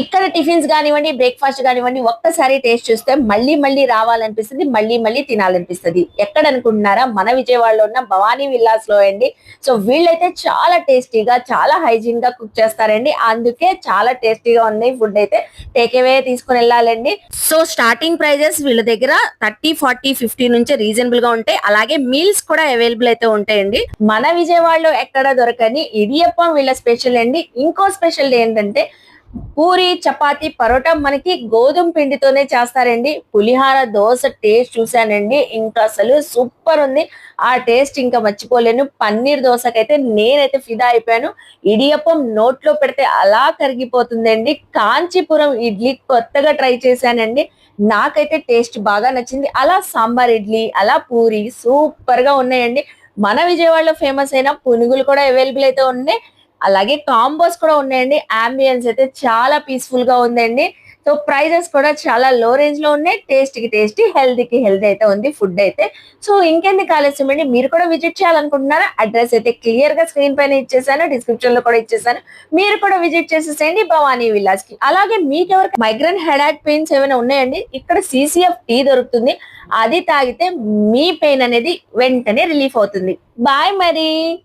ఇక్కడ టిఫిన్స్ కానివ్వండి బ్రేక్ఫాస్ట్ కానివ్వండి ఒక్కసారి టేస్ట్ చూస్తే మళ్ళీ మళ్ళీ రావాలనిపిస్తుంది మళ్ళీ మళ్ళీ తినాలనిపిస్తుంది. ఎక్కడ అనుకుంటున్నారా? మన విజయవాడలో ఉన్న భవానీ విల్లాస్లో అండి. సో వీళ్ళైతే చాలా టేస్టీగా చాలా హైజీన్గా కుక్ చేస్తారండి. అందుకే చాలా టేస్టీగా ఉన్నాయి ఫుడ్ అయితే. టేక్ అవే తీసుకుని వెళ్ళాలండి. సో స్టార్టింగ్ ప్రైజెస్ వీళ్ళ దగ్గర థర్టీ ఫార్టీ ఫిఫ్టీ నుంచి రీజనబుల్గా ఉంటాయి. అలాగే మీల్స్ కూడా అవైలబుల్ అయితే ఉంటాయండి. మన విజయవాడలో ఎక్కడ దొరకని ఇడియప్పం వీళ్ళ స్పెషల్ అండి. ఇంకో స్పెషల్ ఏంటంటే పూరి చపాతి పరోటా మనకి గోధుమ పిండితోనే చేస్తారండి. పులిహార దోశ టేస్ట్ చూసానండి ఇంకా అసలు సూపర్ ఉంది. ఆ టేస్ట్ ఇంకా మర్చిపోలేను. పన్నీర్ దోశకైతే నేనైతే ఫిదా అయిపోయాను. ఇడియప్పం నోట్లో పెడితే అలా కరిగిపోతుందండి. కాంచీపురం ఇడ్లీ కొత్తగా ట్రై చేశానండి. నాకైతే టేస్ట్ బాగా నచ్చింది. అలా సాంబార్ ఇడ్లీ అలా పూరి సూపర్గా ఉన్నాయండి. మన విజయవాడలో ఫేమస్ అయిన పునుగులు కూడా అవైలబుల్ అయితే ఉన్నాయి. అలాగే కాంబోస్ కూడా ఉన్నాయండి. అంబియన్స్ అయితే చాలా పీస్ఫుల్గా ఉందండి. సో ప్రైజెస్ కూడా చాలా లో రేంజ్లో ఉన్నాయి. టేస్ట్కి టేస్టీ హెల్దీకి హెల్దీ అయితే ఉంది. ఫుడ్ అయితే. సో ఇంకెందుకు ఆలస్యం అండి? మీరు కూడా విజిట్ చేయాలనుకుంటున్నారా? అడ్రస్ అయితే క్లియర్గా స్క్రీన్ పైన ఇచ్చేసాను. డిస్క్రిప్షన్లో కూడా ఇచ్చేసాను. మీరు కూడా విజిట్ చేసేసేయండి భవానీ విలాస్కి. అలాగే మీకు ఎవరికి మైగ్రేన్ హెడాక్ పెయిన్స్ ఏమైనా ఉన్నాయండి? ఇక్కడ సిసిఎఫ్ టీ దొరుకుతుంది. అది తాగితే మీ పెయిన్ అనేది వెంటనే రిలీఫ్ అవుతుంది. బాయ్ మరి.